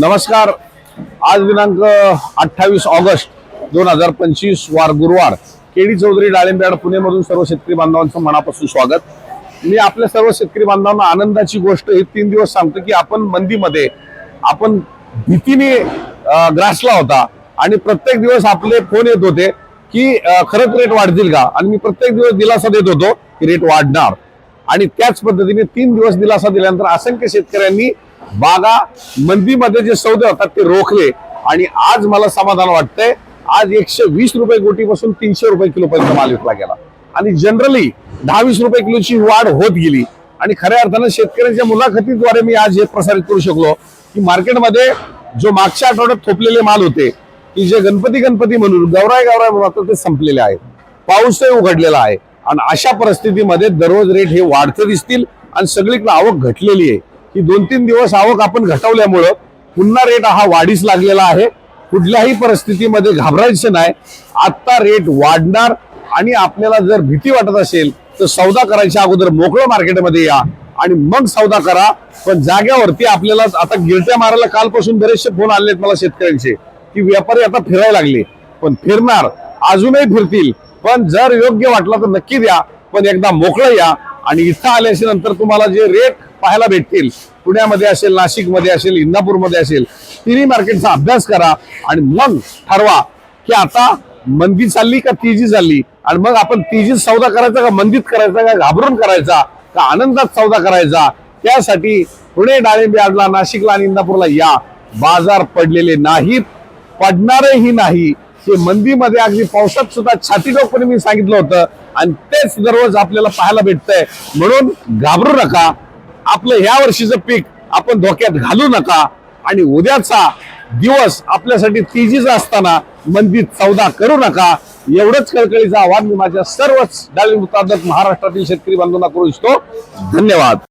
नमस्कार. आज दिनांक अठ्ठावीस ऑगस्ट दोन हजार पंचवीस वार गुरुवार. केडी चौधरी डाळिंब्याड पुणेमधून सर्व शेतकरी बांधवांचं मनापासून स्वागत. मी आपल्या सर्व शेतकरी बांधवांना आनंदाची गोष्ट हे तीन दिवस सांगतो की आपण मंदीमध्ये आपण भीतीने ग्रासला होता आणि प्रत्येक दिवस आपले फोन येत होते की खरंच रेट वाढतील का? आणि मी प्रत्येक दिवस दिलासा देत होतो की रेट वाढणार. आणि त्याच पद्धतीने तीन दिवस दिलासा दिल्यानंतर असंख्य शेतकऱ्यांनी बागा मंदीमध्ये जे सौदे होतात ते रोखले. आणि आज मला समाधान वाटतंय आज एकशे वीस रुपये गोटीपासून तीनशे रुपये किलो पर्यंत माल विकला गेला. आणि जनरली दहा वीस रुपये किलोची वाढ होत गेली. आणि खऱ्या अर्थानं शेतकऱ्यांच्या मुलाखतीद्वारे मी आज हे प्रसारित करू शकलो की मार्केटमध्ये जो मागच्या आठवड्यात थोपलेले माल होते की जे गणपती गणपती म्हणून गौराय गौराय म्हणून आता ते संपलेले आहेत. पाऊसही उघडलेला आहे. आणि अशा परिस्थितीमध्ये दररोज रेट हे वाढते दिसतील आणि सगळीकडे आवक घटलेली आहे. की दोन तीन दिवस आवक आपण घटवल्यामुळं पुन्हा रेट हा वाढीस लागलेला आहे. कुठल्याही परिस्थितीमध्ये घाबरायचं नाही. आत्ता रेट वाढणार आणि आपल्याला जर भीती वाटत असेल तर सौदा करायच्या अगोदर मोकळं मार्केटमध्ये या आणि मग सौदा करा. पण जाग्यावरती आपल्याला आता गिरट्या मारायला कालपासून बरेचसे फोन आले आहेत मला शेतकऱ्यांचे की व्यापारी आता फिरायला लागले. पण फिरणार अजूनही फिरतील. पण जर योग्य वाटला तर नक्की द्या. पण एकदा मोकळं या आणि इथं आल्याच्यानंतर तुम्हाला जे रेट पाहायला भेटतील. पुण्यामध्ये असेल नाशिकमध्ये असेल इंदापूरमध्ये असेल तिन्ही मार्केटचा अभ्यास करा आणि मग ठरवा की आता मंदी चालली का तेजी चालली? आणि मग आपण तेजीत सौदा करायचा का मंदीत करायचा का घाबरून करायचा का आनंदात सौदा करायचा? त्यासाठी पुणे डाळिंबे आडला नाशिकला आणि इंदापूरला या. बाजार पडलेले नाहीत. पडणारही नाही. हे मंदीमध्ये अगदी पावसात सुद्धा छाती मी सांगितलं होतं आणि तेच दररोज आपल्याला पाहायला भेटतंय. म्हणून घाबरू नका. आपलं ह्या वर्षीचं पीक आपण धोक्यात घालू नका. आणि उद्याचा दिवस आपल्यासाठी तेजीचा असताना मंदीत चौदा करू नका. एवढंच कळकळीचं आव्हान मी माझ्या सर्वच डाळिंब उत्पादक महाराष्ट्रातील शेतकरी बांधवांना करू इच्छितो. धन्यवाद.